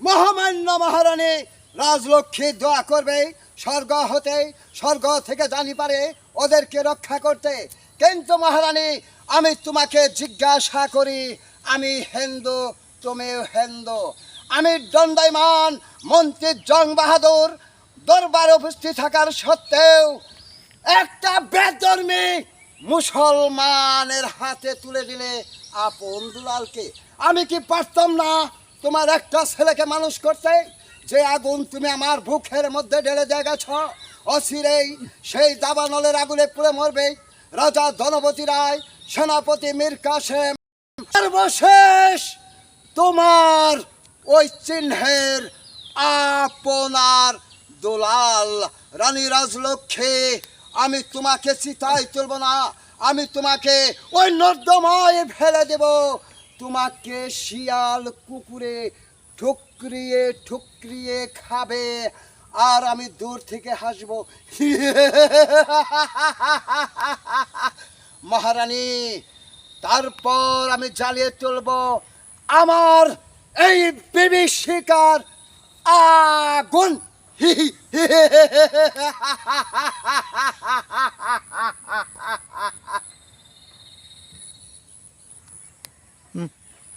মহামান্য মহারানী, রাজলক্ষ্মী দোয়া করবে, স্বর্গ হতে, স্বর্গ থেকে জানি পারে ওদেরকে রক্ষা করতে। কিন্তু মহারানী, আমি তোমাকে জিজ্ঞাসা করি, আমি হিন্দু, তুমিও হিন্দু। আমি দণ্ডায়মান, মন্ত্রী জং বাহাদুর, দরবারে উপস্থিত থাকার সত্ত্বেও একটা বেদর্মী মুসলমানের হাতে তুলে দিলে আপন দুলালকে। আমি কি পারতাম না তোমার একটা ছেলেকে মানুষ করতে? যে আগুন তুমি আমার ভুখের মধ্যে ঢেলে দিয়ে গেছ। অচিরেই সেই দাবানলের আগুনে পুড়ে মরবে। রাজা ধনপতি রায়, সেনাপতি মীর কাসেম সর্বশেষ তোমার ওই চিহ্নের আপনার দোলাল রানী রাজলক্ষ্মী আমি তোমাকে চিতাই তুলব না। আমি তোমাকে ওই নর্দমায় ফেলে দেব। তোমাকে শিয়াল কুকুরে ঠুকরিয়ে ঠুকরিয়ে খাবে। আর আমি দূর থেকে হাসবো। মহারানী, তারপর আমি জ্বালিয়ে তুলব আমার এই বিভীষিকার আগুন। Mm.